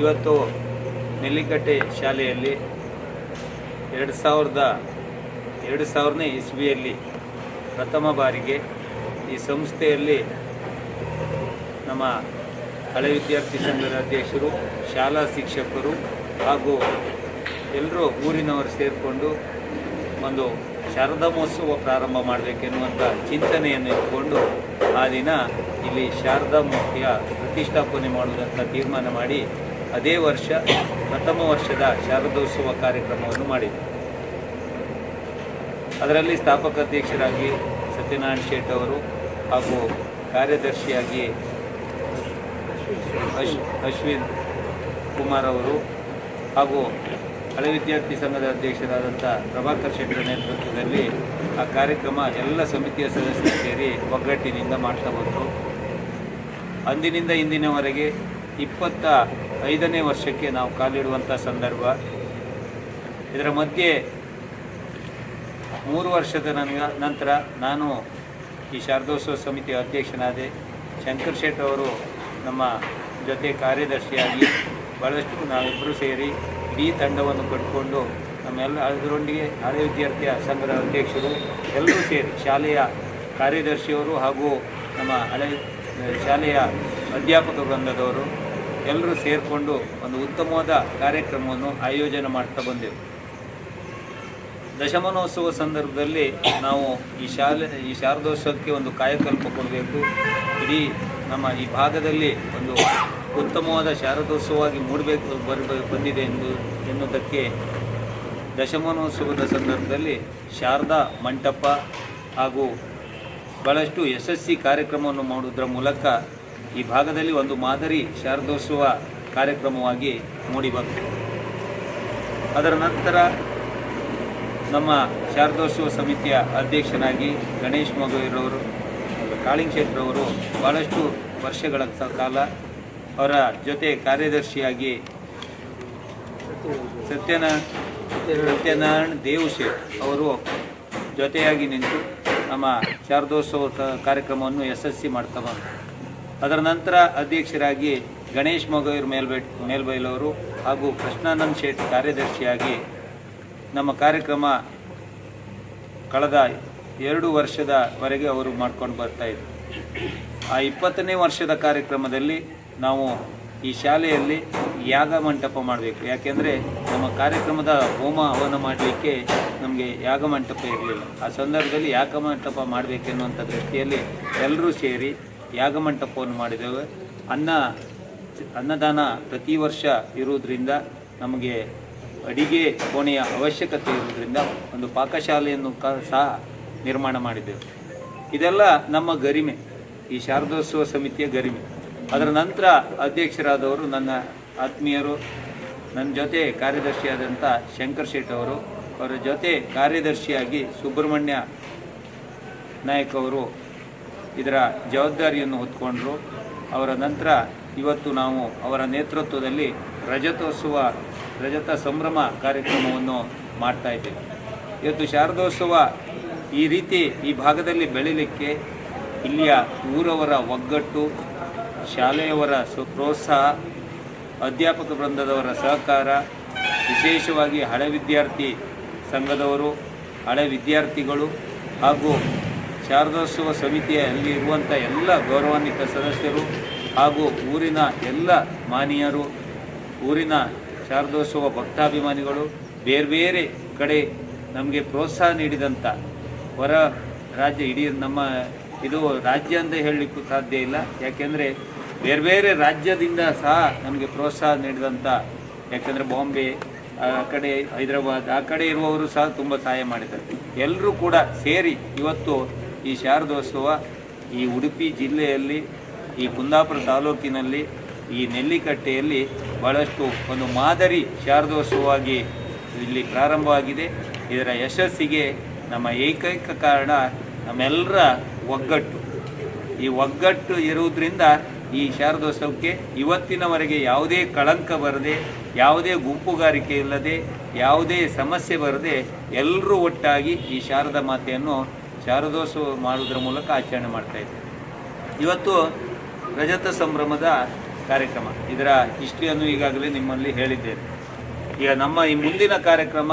ಇವತ್ತು ನೆಲ್ಲಿಕಟ್ಟೆ ಶಾಲೆಯಲ್ಲಿ ಎರಡು ಸಾವಿರದ, ಎರಡು ಸಾವಿರನೇ ಇಸ್ವಿಯಲ್ಲಿ ಪ್ರಥಮ ಬಾರಿಗೆ ಈ ಸಂಸ್ಥೆಯಲ್ಲಿ ನಮ್ಮ ಹಳೆ ವಿದ್ಯಾರ್ಥಿ ಸಂಘದ ಅಧ್ಯಕ್ಷರು, ಶಾಲಾ ಶಿಕ್ಷಕರು ಹಾಗೂ ಎಲ್ಲರೂ ಊರಿನವರು ಸೇರಿಕೊಂಡು ಒಂದು ಶಾರದಾ ಮಹೋತ್ಸವ ಪ್ರಾರಂಭ ಮಾಡಬೇಕೆನ್ನುವಂಥ ಚಿಂತನೆಯನ್ನು ಇಟ್ಕೊಂಡು ಆ ದಿನ ಇಲ್ಲಿ ಶಾರದಾ ಮೂರ್ತಿಯ ಪ್ರತಿಷ್ಠಾಪನೆ ಮಾಡುವುದಂತ ತೀರ್ಮಾನ ಮಾಡಿ ಅದೇ ವರ್ಷ ಪ್ರಥಮ ವರ್ಷದ ಶಾರದೋತ್ಸವ ಕಾರ್ಯಕ್ರಮವನ್ನು ಮಾಡಿದೆ. ಅದರಲ್ಲಿ ಸ್ಥಾಪಕ ಅಧ್ಯಕ್ಷರಾಗಿ ಸತ್ಯನಾರಾಯಣ ಶೇಟ್ ಅವರು ಹಾಗೂ ಕಾರ್ಯದರ್ಶಿಯಾಗಿ ಅಶ್, ಅಶ್ವಿನ್ ಕುಮಾರ್ ಅವರು ಹಾಗೂ ಹಳೆ ವಿದ್ಯಾರ್ಥಿ ಸಂಘದ ಅಧ್ಯಕ್ಷರಾದಂಥ ಪ್ರಭಾಕರ್ ಶೆಟ್ಟರ ನೇತೃತ್ವದಲ್ಲಿ ಆ ಕಾರ್ಯಕ್ರಮ ಎಲ್ಲ ಸಮಿತಿಯ ಸದಸ್ಯರು ಸೇರಿ ಒಗ್ಗಟ್ಟಿನಿಂದ ಮಾಡ್ತಾ ಬಂದರು ಅಂದಿನಿಂದ ಇಂದಿನವರೆಗೆ ಇಪ್ಪತ್ತ ಐದನೇ ವರ್ಷಕ್ಕೆ ನಾವು ಕಾಲಿಡುವಂಥ ಸಂದರ್ಭ. ಇದರ ಮಧ್ಯೆ ಮೂರು ವರ್ಷದ ನಂತರ ನಾನು ಈ ಶಾರದೋತ್ಸವ ಸಮಿತಿಯ ಅಧ್ಯಕ್ಷನಾದೆ. ಶಂಕರ್ ಶೇಟ್ ಅವರು ನಮ್ಮ ಜೊತೆ ಕಾರ್ಯದರ್ಶಿಯಾಗಿ ಭಾಳಷ್ಟು ನಾವಿಬ್ಬರು ಸೇರಿ ಇಡೀ ತಂಡವನ್ನು ಕಟ್ಟಿಕೊಂಡು ನಮ್ಮೆಲ್ಲ ಅದರೊಂದಿಗೆ ಹಳೆ ವಿದ್ಯಾರ್ಥಿಯ ಸಂಘದ ಅಧ್ಯಕ್ಷರು ಎಲ್ಲರೂ ಸೇರಿ ಶಾಲೆಯ ಕಾರ್ಯದರ್ಶಿಯವರು ಹಾಗೂ ನಮ್ಮ ಹಳೆ ಶಾಲೆಯ ಅಧ್ಯಾಪಕ ವೃಂದದವರು ಎಲ್ಲರೂ ಸೇರಿಕೊಂಡು ಒಂದು ಉತ್ತಮವಾದ ಕಾರ್ಯಕ್ರಮವನ್ನು ಆಯೋಜನೆ ಮಾಡ್ತಾ ಬಂದೆವು. ದಶಮಾನೋತ್ಸವ ಸಂದರ್ಭದಲ್ಲಿ ನಾವು ಈ ಶಾಲೆ, ಈ ಶಾರದೋತ್ಸವಕ್ಕೆ ಒಂದು ಕಾಯಕಲ್ಪ ಕೊಡಬೇಕು. ಇಡೀ ನಮ್ಮ ಈ ಭಾಗದಲ್ಲಿ ಒಂದು ಉತ್ತಮವಾದ ಶಾರದೋತ್ಸವವಾಗಿ ಮೂಡಬೇಕು, ಬರ್ ಬಂದಿದೆ ಎಂದು ಎನ್ನುವುದಕ್ಕೆ ದಶಮಾನೋತ್ಸವದ ಸಂದರ್ಭದಲ್ಲಿ ಶಾರದಾ ಮಂಟಪ ಹಾಗೂ ಭಾಳಷ್ಟು ಯಶಸ್ವಿ ಕಾರ್ಯಕ್ರಮವನ್ನು ಮಾಡುವುದರ ಮೂಲಕ ಈ ಭಾಗದಲ್ಲಿ ಒಂದು ಮಾದರಿ ಶಾರದೋತ್ಸವ ಕಾರ್ಯಕ್ರಮವಾಗಿ ಮೂಡಿಬಂತು ಅದರ ನಂತರ ನಮ್ಮ ಶಾರದೋತ್ಸವ ಸಮಿತಿಯ ಅಧ್ಯಕ್ಷನಾಗಿ ಗಣೇಶ್ ಮಗುವಿರವರು ಕಾಳಿಂಗ್ ಶೆಟ್ಟರವರು ಭಾಳಷ್ಟು ವರ್ಷಗಳ ಕಾಲ ಅವರ ಜೊತೆ ಕಾರ್ಯದರ್ಶಿಯಾಗಿ ಸತ್ಯನಾರಾಯಣ ಸತ್ಯನಾರಾಯಣ ದೇವ್ ಶೇಟ್ ಅವರು ಜೊತೆಯಾಗಿ ನಿಂತು ನಮ್ಮ ಶಾರದೋತ್ಸವ ಕಾರ್ಯಕ್ರಮವನ್ನು ಯಶಸ್ವಿ ಮಾಡ್ತಾ ಬಂದರು. ಅದರ ನಂತರ ಅಧ್ಯಕ್ಷರಾಗಿ ಗಣೇಶ್ ಮೊಗೈರ್ ಮೇಲ್ಬೆಟ್ ಮೇಲ್ಬೈಲವರು ಹಾಗೂ ಕೃಷ್ಣಾನಂದ್ ಶೇಟ್ ಕಾರ್ಯದರ್ಶಿಯಾಗಿ ನಮ್ಮ ಕಾರ್ಯಕ್ರಮ ಕಳೆದ ಎರಡು ವರ್ಷದವರೆಗೆ ಅವರು ಮಾಡ್ಕೊಂಡು ಬರ್ತಾ ಇದ್ರು. ಆ ಇಪ್ಪತ್ತನೇ ವರ್ಷದ ಕಾರ್ಯಕ್ರಮದಲ್ಲಿ ನಾವು ಈ ಶಾಲೆಯಲ್ಲಿ ಯಾಗ ಮಂಟಪ ಮಾಡಬೇಕು. ಯಾಕೆಂದರೆ ನಮ್ಮ ಕಾರ್ಯಕ್ರಮದ ಹೋಮ ಹವನ ಮಾಡಲಿಕ್ಕೆ ನಮಗೆ ಯಾಗ ಮಂಟಪ ಇರಲಿಲ್ಲ. ಆ ಸಂದರ್ಭದಲ್ಲಿ ಯಾಗ ಮಂಟಪ ಮಾಡಬೇಕೆನ್ನುವಂಥ ದೃಷ್ಟಿಯಲ್ಲಿ ಎಲ್ಲರೂ ಸೇರಿ ಯಾಗ ಮಂಟಪವನ್ನು ಮಾಡಿದ್ದೇವೆ. ಅನ್ನ, ಅನ್ನದಾನ ಪ್ರತಿ ವರ್ಷ ಇರುವುದರಿಂದ ನಮಗೆ ಅಡಿಗೆ ಕೋಣೆಯ ಅವಶ್ಯಕತೆ ಇರುವುದರಿಂದ ಒಂದು ಪಾಕಶಾಲೆಯನ್ನು ಸಹ ನಿರ್ಮಾಣ ಮಾಡಿದ್ದೆವು. ಇದೆಲ್ಲ ನಮ್ಮ ಗರಿಮೆ, ಈ ಶಾರದೋತ್ಸವ ಸಮಿತಿಯ ಗರಿಮೆ. ಅದರ ನಂತರ ಅಧ್ಯಕ್ಷರಾದವರು ನನ್ನ ಆತ್ಮೀಯರು, ನನ್ನ ಜೊತೆ ಕಾರ್ಯದರ್ಶಿಯಾದಂಥ ಶಂಕರ್ ಶೇಟ್ ಅವರು, ಅವರ ಜೊತೆ ಕಾರ್ಯದರ್ಶಿಯಾಗಿ ಸುಬ್ರಹ್ಮಣ್ಯ ನಾಯಕ್ ಅವರು ಇದರ ಜವಾಬ್ದಾರಿಯನ್ನು ಹೊತ್ಕೊಂಡ್ರು. ಅವರ ನಂತರ ಇವತ್ತು ನಾವು ಅವರ ನೇತೃತ್ವದಲ್ಲಿ ರಜತೋತ್ಸವ, ರಜತ ಸಂಭ್ರಮ ಕಾರ್ಯಕ್ರಮವನ್ನು ಮಾಡ್ತಾ ಇದ್ದೇವೆ. ಇವತ್ತು ಶಾರದೋತ್ಸವ ಈ ರೀತಿ ಈ ಭಾಗದಲ್ಲಿ ಬೆಳೀಲಿಕ್ಕೆ ಇಲ್ಲಿಯ ಊರವರ ಒಗ್ಗಟ್ಟು, ಶಾಲೆಯವರ ಸು, ಪ್ರೋತ್ಸಾಹ, ಅಧ್ಯಾಪಕ ವೃಂದದವರ ಸಹಕಾರ, ವಿಶೇಷವಾಗಿ ಹಳೆ ವಿದ್ಯಾರ್ಥಿ ಸಂಘದವರು, ಹಳೆ ವಿದ್ಯಾರ್ಥಿಗಳು ಹಾಗೂ ಶಾರದೋತ್ಸವ ಸಮಿತಿಯಲ್ಲಿ ಇರುವಂಥ ಎಲ್ಲ ಗೌರವಾನ್ವಿತ ಸದಸ್ಯರು ಹಾಗೂ ಊರಿನ ಎಲ್ಲ ಮಾನೀಯರು, ಊರಿನ ಶಾರದೋತ್ಸವ ಭಕ್ತಾಭಿಮಾನಿಗಳು, ಬೇರೆ ಬೇರೆ ಕಡೆ ನಮಗೆ ಪ್ರೋತ್ಸಾಹ ನೀಡಿದಂಥ ಹೊರ ರಾಜ್ಯ ಇಡೀ ನಮ್ಮ ಇದು ರಾಜ್ಯ ಅಂತ ಹೇಳಲಿಕ್ಕೂ ಸಾಧ್ಯ ಇಲ್ಲ. ಯಾಕೆಂದರೆ ಬೇರೆ ಬೇರೆ ರಾಜ್ಯದಿಂದ ಸಹ ನಮಗೆ ಪ್ರೋತ್ಸಾಹ ನೀಡಿದಂಥ ಯಾಕೆಂದರೆ ಬಾಂಬೆ, ಆ ಕಡೆ ಹೈದರಾಬಾದ್, ಆ ಕಡೆ ಇರುವವರು ಸಹ ತುಂಬ ಸಹಾಯ ಮಾಡಿದ್ದಾರೆ. ಎಲ್ಲರೂ ಕೂಡ ಸೇರಿ ಇವತ್ತು ಈ ಶಾರದೋತ್ಸವ ಈ ಉಡುಪಿ ಜಿಲ್ಲೆಯಲ್ಲಿ, ಈ ಕುಂದಾಪುರ ತಾಲೂಕಿನಲ್ಲಿ, ಈ ನೆಲ್ಲಿಕಟ್ಟೆಯಲ್ಲಿ ಬಹಳಷ್ಟು ಒಂದು ಮಾದರಿ ಶಾರದೋತ್ಸವವಾಗಿ ಇಲ್ಲಿ ಪ್ರಾರಂಭವಾಗಿದೆ. ಇದರ ಯಶಸ್ಸಿಗೆ ನಮ್ಮ ಏಕೈಕ ಕಾರಣ ನಮ್ಮೆಲ್ಲರ ಒಗ್ಗಟ್ಟು. ಈ ಒಗ್ಗಟ್ಟು ಇರುವುದರಿಂದ ಈ ಶಾರದೋತ್ಸವಕ್ಕೆ ಇವತ್ತಿನವರೆಗೆ ಯಾವುದೇ ಕಳಂಕ ಬರದೆ, ಯಾವುದೇ ಗುಂಪುಗಾರಿಕೆ ಇಲ್ಲದೆ, ಯಾವುದೇ ಸಮಸ್ಯೆ ಬರದೆ ಎಲ್ಲರೂ ಒಟ್ಟಾಗಿ ಈ ಶಾರದಾ ಮಾತೆಯನ್ನು ಶಾರದೋತ್ಸವ ಮಾಡುವುದರ ಮೂಲಕ ಆಚರಣೆ ಮಾಡ್ತಾ ಇದ್ದೇವೆ ಇವತ್ತು ರಜತ ಸಂಭ್ರಮದ ಕಾರ್ಯಕ್ರಮ. ಇದರ ಹಿಸ್ಟ್ರಿಯನ್ನು ಈಗಾಗಲೇ ನಿಮ್ಮಲ್ಲಿ ಹೇಳಿದ್ದೇನೆ. ಈಗ ನಮ್ಮ ಈ ಮುಂದಿನ ಕಾರ್ಯಕ್ರಮ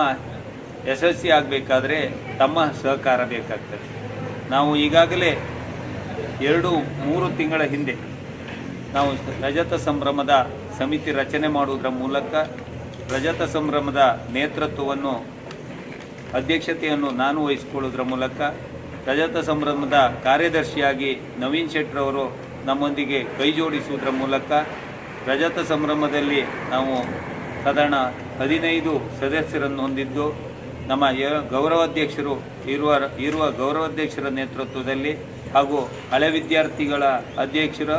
ಯಶಸ್ವಿ ಆಗಬೇಕಾದ್ರೆ ತಮ್ಮ ಸಹಕಾರ ಬೇಕಾಗ್ತದೆ. ನಾವು ಈಗಾಗಲೇ ಎರಡು, ಮೂರು ತಿಂಗಳ ಹಿಂದೆ ನಾವು ರಜತ ಸಂಭ್ರಮದ ಸಮಿತಿ ರಚನೆ ಮಾಡುವುದರ ಮೂಲಕ ರಜತ ಸಂಭ್ರಮದ ನೇತೃತ್ವವನ್ನು, ಅಧ್ಯಕ್ಷತೆಯನ್ನು ನಾನು ವಹಿಸಿಕೊಳ್ಳುವುದರ ಮೂಲಕ ರಜತ ಸಂಭ್ರಮದ ಕಾರ್ಯದರ್ಶಿಯಾಗಿ ನವೀನ್ ಶೆಟ್ರವರು ನಮ್ಮೊಂದಿಗೆ ಕೈ ಜೋಡಿಸುವುದರ ಮೂಲಕ ರಜತ ಸಂಭ್ರಮದಲ್ಲಿ ನಾವು ಸಾಧಾರಣ ಹದಿನೈದು ಸದಸ್ಯರನ್ನು ಹೊಂದಿದ್ದು, ನಮ್ಮ ಗೌರವಾಧ್ಯಕ್ಷರು ಇರುವ ಇರುವ ಗೌರವಾಧ್ಯಕ್ಷರ ನೇತೃತ್ವದಲ್ಲಿ ಹಾಗೂ ಹಳೆ ವಿದ್ಯಾರ್ಥಿಗಳ ಅಧ್ಯಕ್ಷರ,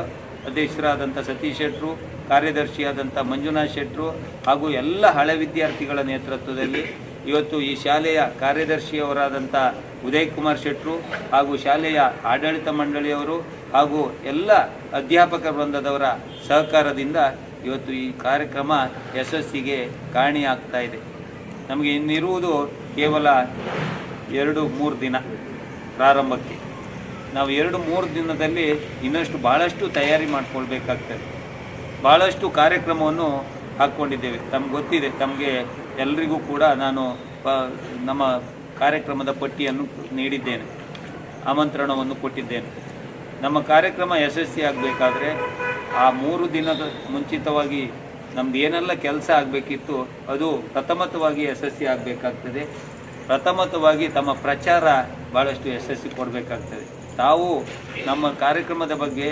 ಅಧ್ಯಕ್ಷರಾದಂಥ ಸತೀಶ್ ಶೆಟ್ರು, ಕಾರ್ಯದರ್ಶಿಯಾದಂಥ ಮಂಜುನಾಥ್ ಶೆಟ್ರು ಹಾಗೂ ಎಲ್ಲ ಹಳೆ ವಿದ್ಯಾರ್ಥಿಗಳ ನೇತೃತ್ವದಲ್ಲಿ ಇವತ್ತು ಈ ಶಾಲೆಯ ಕಾರ್ಯದರ್ಶಿಯವರಾದಂಥ ಉದಯ್ ಕುಮಾರ್ ಶೆಟ್ರು ಹಾಗೂ ಶಾಲೆಯ ಆಡಳಿತ ಮಂಡಳಿಯವರು ಹಾಗೂ ಎಲ್ಲ ಅಧ್ಯಾಪಕ ವೃಂದದವರ ಸಹಕಾರದಿಂದ ಇವತ್ತು ಈ ಕಾರ್ಯಕ್ರಮ ಯಶಸ್ಸಿಗೆ ಕಾಣಿಯಾಗ್ತಾ ಇದೆ. ನಮಗೆ ಇನ್ನಿರುವುದು ಕೇವಲ ಎರಡು ಮೂರು ದಿನ ಪ್ರಾರಂಭಕ್ಕೆ. ನಾವು ಎರಡು ಮೂರು ದಿನದಲ್ಲಿ ಇನ್ನಷ್ಟು ಭಾಳಷ್ಟು ತಯಾರಿ ಮಾಡಿಕೊಳ್ಬೇಕಾಗ್ತದೆ. ಭಾಳಷ್ಟು ಕಾರ್ಯಕ್ರಮವನ್ನು ಹಾಕ್ಕೊಂಡಿದ್ದೇವೆ. ತಮ್ಗೆ ಗೊತ್ತಿದೆ, ತಮಗೆ ಎಲ್ರಿಗೂ ಕೂಡ ನಾನು ನಮ್ಮ ಕಾರ್ಯಕ್ರಮದ ಪಟ್ಟಿಯನ್ನು ನೀಡಿದ್ದೇನೆ. ಆಮಂತ್ರಣವನ್ನು ಕೊಟ್ಟಿದ್ದೇನೆ. ನಮ್ಮ ಕಾರ್ಯಕ್ರಮ ಯಶಸ್ವಿ ಆಗಬೇಕಾದ್ರೆ ಆ ಮೂರು ದಿನದ ಮುಂಚಿತವಾಗಿ ನಮ್ದು ಏನೆಲ್ಲ ಕೆಲಸ ಆಗಬೇಕಿತ್ತು ಅದು ಪ್ರಥಮತವಾಗಿ ಯಶಸ್ವಿ ಆಗಬೇಕಾಗ್ತದೆ. ಪ್ರಥಮತವಾಗಿ ತಮ್ಮ ಪ್ರಚಾರ ಭಾಳಷ್ಟು ಯಶಸ್ವಿ ಕೊಡಬೇಕಾಗ್ತದೆ. ತಾವು ನಮ್ಮ ಕಾರ್ಯಕ್ರಮದ ಬಗ್ಗೆ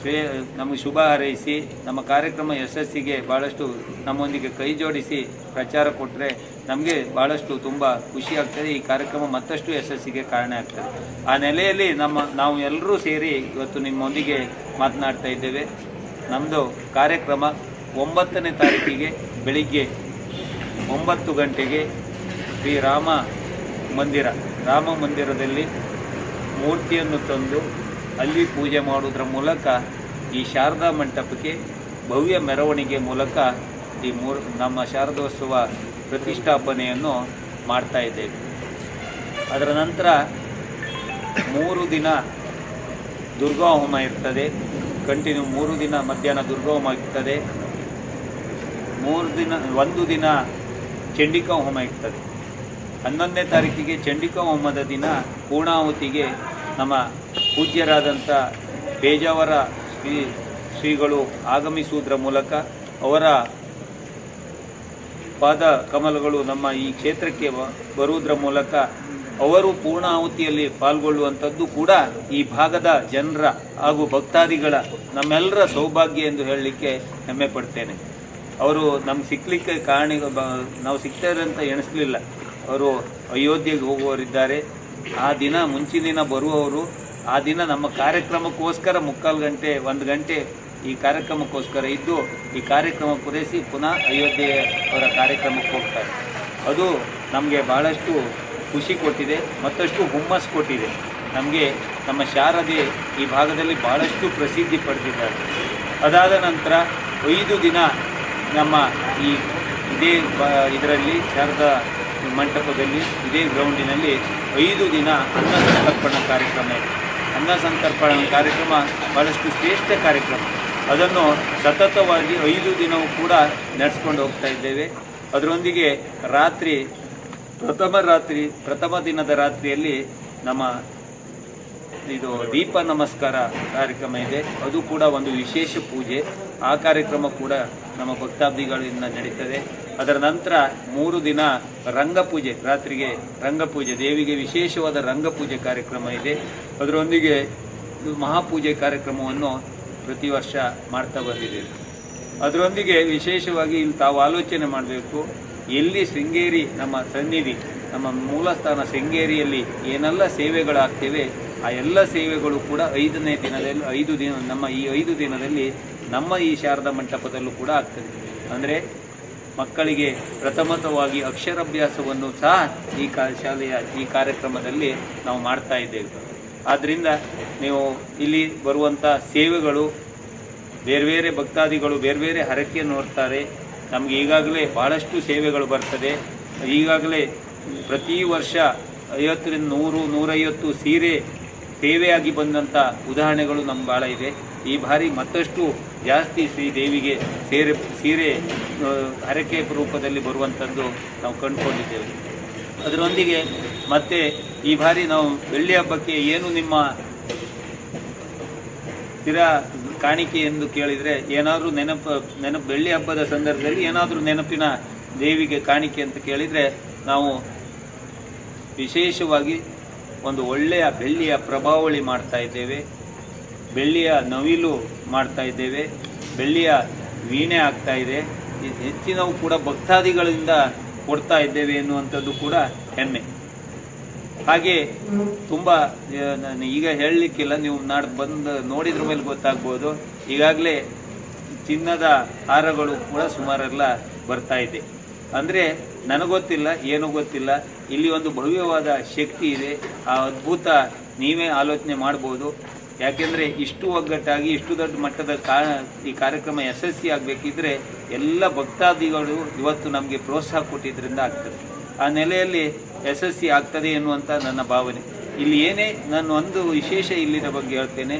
ಶ್ರೇ, ನಮಗೆ ಶುಭ ಹಾರೈಸಿ, ನಮ್ಮ ಕಾರ್ಯಕ್ರಮ ಯಶಸ್ಸಿಗೆ ಭಾಳಷ್ಟು ನಮ್ಮೊಂದಿಗೆ ಕೈ ಜೋಡಿಸಿ ಪ್ರಚಾರ ಕೊಟ್ಟರೆ ನಮಗೆ ಭಾಳಷ್ಟು ತುಂಬ ಖುಷಿ ಆಗ್ತದೆ. ಈ ಕಾರ್ಯಕ್ರಮ ಮತ್ತಷ್ಟು ಯಶಸ್ಸಿಗೆ ಕಾರಣ ಆಗ್ತದೆ. ಆ ನೆಲೆಯಲ್ಲಿ ನಮ್ಮ, ನಾವು ಎಲ್ಲರೂ ಸೇರಿ ಇವತ್ತು ನಿಮ್ಮೊಂದಿಗೆ ಮಾತನಾಡ್ತಾ ಇದ್ದೇವೆ. ನಮ್ಮದು ಕಾರ್ಯಕ್ರಮ ಒಂಬತ್ತನೇ ತಾರೀಕಿಗೆ ಬೆಳಿಗ್ಗೆ ಒಂಬತ್ತು ಗಂಟೆಗೆ ಶ್ರೀ ರಾಮ ಮಂದಿರ, ರಾಮ ಮಂದಿರದಲ್ಲಿ ಮೂರ್ತಿಯನ್ನು ತಂದು ಅಲ್ಲಿ ಪೂಜೆ ಮಾಡುವುದರ ಮೂಲಕ ಈ ಶಾರದಾ ಮಂಟಪಕ್ಕೆ ಭವ್ಯ ಮೆರವಣಿಗೆ ಮೂಲಕ ಈ ಮೂರು ನಮ್ಮ ಶಾರದೋತ್ಸವ ಪ್ರತಿಷ್ಠಾಪನೆಯನ್ನು ಮಾಡ್ತಾ ಇದ್ದೇವೆ. ಅದರ ನಂತರ ಮೂರು ದಿನ ದುರ್ಗಾ ಹೋಮ ಇರ್ತದೆ. ಕಂಟಿನ್ಯೂ ಮೂರು ದಿನ ಮಧ್ಯಾಹ್ನ ದುರ್ಗಾ ಹೋಮ ಇರ್ತದೆ. ಮೂರು ದಿನ, ಒಂದು ದಿನ ಚಂಡಿಕಾ ಹೋಮ ಇರ್ತದೆ. ಹನ್ನೊಂದನೇ ತಾರೀಕಿಗೆ ಚಂಡಿಕಾ ಹೋಮದ ದಿನ ಪೂರ್ಣಾಹುತಿಗೆ ನಮ್ಮ ಪೂಜ್ಯರಾದಂಥ ಪೇಜಾವರ ಶ್ರೀ ಶ್ರೀಗಳು ಆಗಮಿಸುವುದರ ಮೂಲಕ ಅವರ ಪಾದ ಕಮಲಗಳು ನಮ್ಮ ಈ ಕ್ಷೇತ್ರಕ್ಕೆ ಬರುವುದರ ಮೂಲಕ ಅವರು ಪೂರ್ಣಾಹುತಿಯಲ್ಲಿ ಪಾಲ್ಗೊಳ್ಳುವಂಥದ್ದು ಕೂಡ ಈ ಭಾಗದ ಜನರ ಹಾಗೂ ಭಕ್ತಾದಿಗಳ ನಮ್ಮೆಲ್ಲರ ಸೌಭಾಗ್ಯ ಎಂದು ಹೇಳಲಿಕ್ಕೆ ಹೆಮ್ಮೆ ಪಡ್ತೇನೆ. ಅವರು ನಮ್ಗೆ ಸಿಕ್ಕಲಿಕ್ಕೆ ಕಾರಣ ನಾವು ಸಿಗ್ತಾರೆ ಅಂತ ಎಣಿಸ್ಲಿಲ್ಲ. ಅವರು ಅಯೋಧ್ಯೆಗೆ ಹೋಗುವವರಿದ್ದಾರೆ. ಆ ದಿನ ಮುಂಚಿನ ದಿನ ಬರುವವರು ಆ ದಿನ ನಮ್ಮ ಕಾರ್ಯಕ್ರಮಕ್ಕೋಸ್ಕರ ಮುಕ್ಕಾಲು ಗಂಟೆ, ಒಂದು ಗಂಟೆ ಈ ಕಾರ್ಯಕ್ರಮಕ್ಕೋಸ್ಕರ ಇದ್ದು, ಈ ಕಾರ್ಯಕ್ರಮ ಪೂರೈಸಿ ಪುನಃ ಅಯೋಧ್ಯೆ ಅವರ ಕಾರ್ಯಕ್ರಮಕ್ಕೆ ಹೋಗ್ತಾರೆ. ಅದು ನಮಗೆ ಭಾಳಷ್ಟು ಖುಷಿ ಕೊಟ್ಟಿದೆ, ಮತ್ತಷ್ಟು ಹುಮ್ಮಸ್ ಕೊಟ್ಟಿದೆ. ನಮಗೆ ನಮ್ಮ ಶಾರದೆ ಈ ಭಾಗದಲ್ಲಿ ಭಾಳಷ್ಟು ಪ್ರಸಿದ್ಧಿ ಪಡೆದಿದ್ದಾರೆ. ಅದಾದ ನಂತರ ಐದು ದಿನ ನಮ್ಮ ಈ ಇದೇ ಇದರಲ್ಲಿ ಶಾರದಾ ಮಂಟಪದಲ್ಲಿ, ಇದೇ ಗ್ರೌಂಡಿನಲ್ಲಿ ಐದು ದಿನ ಅನ್ನ ಸಂತರ್ಪಣಾ ಕಾರ್ಯಕ್ರಮ ಅನ್ನ ಸಂತರ್ಪಣೆ ಕಾರ್ಯಕ್ರಮ ಬಹಳಷ್ಟು ಶ್ರೇಷ್ಠ ಕಾರ್ಯಕ್ರಮ. ಅದನ್ನು ಸತತವಾಗಿ ಐದು ದಿನವೂ ಕೂಡ ನಡೆಸ್ಕೊಂಡು ಹೋಗ್ತಾ ಇದ್ದೇವೆ. ಅದರೊಂದಿಗೆ ರಾತ್ರಿ, ಪ್ರಥಮ ರಾತ್ರಿ, ಪ್ರಥಮ ದಿನದ ರಾತ್ರಿಯಲ್ಲಿ ನಮ್ಮ ಇದು ದೀಪ ನಮಸ್ಕಾರ ಕಾರ್ಯಕ್ರಮ ಇದೆ. ಅದು ಕೂಡ ಒಂದು ವಿಶೇಷ ಪೂಜೆ. ಆ ಕಾರ್ಯಕ್ರಮ ಕೂಡ ನಮ್ಮ ಭಕ್ತಾಬ್ದಿಗಳಿಂದ ನಡೀತದೆ. ಅದರ ನಂತರ ಮೂರು ದಿನ ರಂಗಪೂಜೆ, ರಾತ್ರಿಗೆ ರಂಗಪೂಜೆ, ದೇವಿಗೆ ವಿಶೇಷವಾದ ರಂಗಪೂಜೆ ಕಾರ್ಯಕ್ರಮ ಇದೆ. ಅದರೊಂದಿಗೆ ಮಹಾಪೂಜೆ ಕಾರ್ಯಕ್ರಮವನ್ನು ಪ್ರತಿ ವರ್ಷ ಮಾಡ್ತಾ ಬಂದಿದೆ. ಅದರೊಂದಿಗೆ ವಿಶೇಷವಾಗಿ ಇಲ್ಲಿ ತಾವು ಆಲೋಚನೆ ಮಾಡಬೇಕು, ಎಲ್ಲಿ ಶೃಂಗೇರಿ ನಮ್ಮ ಸನ್ನಿಧಿ, ನಮ್ಮ ಮೂಲಸ್ಥಾನ ಶೃಂಗೇರಿಯಲ್ಲಿ ಏನೆಲ್ಲ ಸೇವೆಗಳಾಗ್ತೇವೆ, ಆ ಎಲ್ಲ ಸೇವೆಗಳು ಕೂಡ ಐದನೇ ದಿನದಲ್ಲಿ, ಐದು ದಿನ, ನಮ್ಮ ಈ ಐದು ದಿನದಲ್ಲಿ ನಮ್ಮ ಈ ಶಾರದಾ ಮಂಟಪದಲ್ಲೂ ಕೂಡ ಆಗ್ತದೆ. ಅಂದರೆ ಮಕ್ಕಳಿಗೆ ಪ್ರಥಮತವಾಗಿ ಅಕ್ಷರಾಭ್ಯಾಸವನ್ನು ಸಹ ಈ ಕಾ, ಶಾಲೆಯ ಈ ಕಾರ್ಯಕ್ರಮದಲ್ಲಿ ನಾವು ಮಾಡ್ತಾ ಇದ್ದೇವೆ. ಆದ್ದರಿಂದ ನೀವು ಇಲ್ಲಿ ಬರುವಂಥ ಸೇವೆಗಳು, ಬೇರೆ ಬೇರೆ ಭಕ್ತಾದಿಗಳು ಬೇರೆ ಬೇರೆ ಹರಕೆಯನ್ನು ನೋಡ್ತಾರೆ. ನಮಗೆ ಈಗಾಗಲೇ ಭಾಳಷ್ಟು ಸೇವೆಗಳು ಬರ್ತದೆ. ಈಗಾಗಲೇ ಪ್ರತಿ ವರ್ಷ ಐವತ್ತರಿಂದ ನೂರು, ನೂರೈವತ್ತು ಸೀರೆ ಸೇವೆಯಾಗಿ ಬಂದಂಥ ಉದಾಹರಣೆಗಳು ನಮ್ಗೆ ಭಾಳ ಇದೆ. ಈ ಬಾರಿ ಮತ್ತಷ್ಟು ಜಾಸ್ತಿ ಶ್ರೀದೇವಿಗೆ ಸೇರೆ ಸೀರೆ ಆ, ಹರಕೆ ರೂಪದಲ್ಲಿ ಬರುವಂಥದ್ದು ನಾವು ಕಂಡುಕೊಂಡಿದ್ದೇವೆ. ಅದರೊಂದಿಗೆ ಮತ್ತೆ ಈ ಬಾರಿ ನಾವು ಬೆಳ್ಳಿ ಹಬ್ಬಕ್ಕೆ ಏನು ನಿಮ್ಮ ಸ್ಥಿರ ಕಾಣಿಕೆ ಎಂದು ಕೇಳಿದರೆ ಏನಾದರೂ ನೆನಪು ನೆನಪು ಬೆಳ್ಳಿ ಹಬ್ಬದ ಸಂದರ್ಭದಲ್ಲಿ ಏನಾದರೂ ನೆನಪಿನ ದೇವಿಗೆ ಕಾಣಿಕೆ ಅಂತ ಕೇಳಿದರೆ ನಾವು ವಿಶೇಷವಾಗಿ ಒಂದು ಒಳ್ಳೆಯ ಬೆಳ್ಳಿಯ ಪ್ರಭಾವಳಿ ಮಾಡ್ತಾ ಇದ್ದೇವೆ. ಬೆಳ್ಳಿಯ ನವಿಲು ಮಾಡ್ತಾ ಇದ್ದೇವೆ. ಬೆಳ್ಳಿಯ ವೀಣೆ ಆಗ್ತಾ ಇದೆ. ಹೆಚ್ಚಿನವು ಕೂಡ ಭಕ್ತಾದಿಗಳಿಂದ ಕೊಡ್ತಾ ಇದ್ದೇವೆ ಎನ್ನುವಂಥದ್ದು ಕೂಡ ಹೆಮ್ಮೆ. ಹಾಗೆ ತುಂಬ ನಾನು ಈಗ ಹೇಳಲಿಕ್ಕಿಲ್ಲ, ನೀವು ನಾಡ್ದು ಬಂದು ನೋಡಿದ್ರ ಮೇಲೆ ಗೊತ್ತಾಗ್ಬೋದು. ಈಗಾಗಲೇ ಚಿನ್ನದ ಹಾರಗಳು ಕೂಡ ಸುಮಾರೆಲ್ಲ ಬರ್ತಾ ಇದೆ. ಅಂದರೆ ನನಗೊತ್ತಿಲ್ಲ ಏನೂ ಗೊತ್ತಿಲ್ಲ. ಇಲ್ಲಿ ಒಂದು ಭವ್ಯವಾದ ಶಕ್ತಿ ಇದೆ. ಆ ಅದ್ಭುತ ನೀವೇ ಆಲೋಚನೆ ಮಾಡ್ಬೋದು. ಯಾಕೆಂದರೆ ಇಷ್ಟು ಒಗ್ಗಟ್ಟಾಗಿ, ಇಷ್ಟು ದೊಡ್ಡ ಮಟ್ಟದ ಕಾ, ಈ ಕಾರ್ಯಕ್ರಮ ಯಶಸ್ವಿ ಆಗಬೇಕಿದ್ರೆ ಎಲ್ಲ ಭಕ್ತಾದಿಗಳು ಇವತ್ತು ನಮಗೆ ಪ್ರೋತ್ಸಾಹ ಕೊಟ್ಟಿದ್ದರಿಂದ ಆಗ್ತದೆ. ಆ ನೆಲೆಯಲ್ಲಿ ಯಶಸ್ವಿ ಆಗ್ತದೆ ಎನ್ನುವಂಥ ನನ್ನ ಭಾವನೆ. ಇಲ್ಲಿ ಏನೇ ನಾನು ಒಂದು ವಿಶೇಷ ಇಲ್ಲಿನ ಬಗ್ಗೆ ಹೇಳ್ತೇನೆ.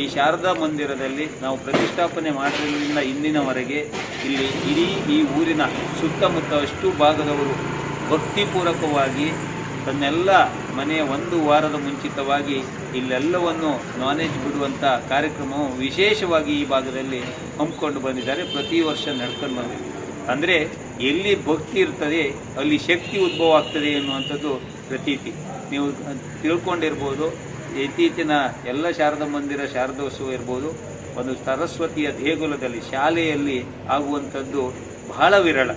ಈ ಶಾರದಾ ಮಂದಿರದಲ್ಲಿ ನಾವು ಪ್ರತಿಷ್ಠಾಪನೆ ಮಾಡಿರೋದ್ರಿಂದ ಇಂದಿನವರೆಗೆ ಇಲ್ಲಿ ಇಡೀ ಈ ಊರಿನ ಸುತ್ತಮುತ್ತ ಅಷ್ಟು ಭಾಗದವರು ಭಕ್ತಿಪೂರ್ವಕವಾಗಿ ತನ್ನೆಲ್ಲ ಮನೆಯ ಒಂದು ವಾರದ ಮುಂಚಿತವಾಗಿ ಇಲ್ಲೆಲ್ಲವನ್ನು ನಾನ್ ವೆಜ್ ಬಿಡುವಂಥ ಕಾರ್ಯಕ್ರಮವು ವಿಶೇಷವಾಗಿ ಈ ಭಾಗದಲ್ಲಿ ಹಮ್ಮಿಕೊಂಡು ಬಂದಿದ್ದಾರೆ. ಪ್ರತಿ ವರ್ಷ ನಡ್ಕೊಂಡು ಬಂದಿದೆ. ಅಂದರೆ ಎಲ್ಲಿ ಭಕ್ತಿ ಇರ್ತದೆ, ಅಲ್ಲಿ ಶಕ್ತಿ ಉದ್ಭವ ಆಗ್ತದೆ ಎನ್ನುವಂಥದ್ದು ಪ್ರತೀತಿ. ನೀವು ತಿಳ್ಕೊಂಡಿರ್ಬೋದು, ಇತ್ತೀಚಿನ ಎಲ್ಲ ಶಾರದಾ ಮಂದಿರ ಶಾರದೋತ್ಸವ ಇರ್ಬೋದು, ಒಂದು ಸರಸ್ವತಿಯ ದೇಗುಲದಲ್ಲಿ ಶಾಲೆಯಲ್ಲಿ ಆಗುವಂಥದ್ದು ಬಹಳ ವಿರಳ.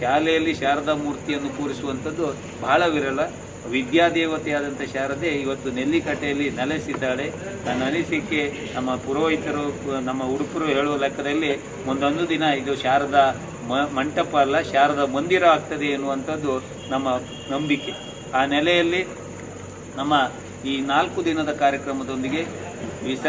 ಶಾಲೆಯಲ್ಲಿ ಶಾರದಾ ಮೂರ್ತಿಯನ್ನು ಕೂರಿಸುವಂಥದ್ದು ಬಹಳ ವಿರಳ. ವಿದ್ಯಾದೇವತೆಯಾದಂಥ ಶಾರದೆ ಇವತ್ತು ನೆಲ್ಲಿಕಟ್ಟೆಯಲ್ಲಿ ನೆಲೆಸಿದ್ದಾಳೆ. ಆ ನೆಲೆಸಿಕ್ಕೆ ನಮ್ಮ ಪುರೋಹಿತರು, ನಮ್ಮ ಉಡುಪರು ಹೇಳುವ ಲೆಕ್ಕದಲ್ಲಿ ಒಂದೊಂದು ದಿನ ಇದು ಶಾರದಾ ಮ, ಮಂಟಪ ಅಲ್ಲ, ಶಾರದಾ ಮಂದಿರ ಆಗ್ತದೆ ಎನ್ನುವಂಥದ್ದು ನಮ್ಮ ನಂಬಿಕೆ. ಆ ನೆಲೆಯಲ್ಲಿ ನಮ್ಮ ಈ ನಾಲ್ಕು ದಿನದ ಕಾರ್ಯಕ್ರಮದೊಂದಿಗೆ ವಿಸ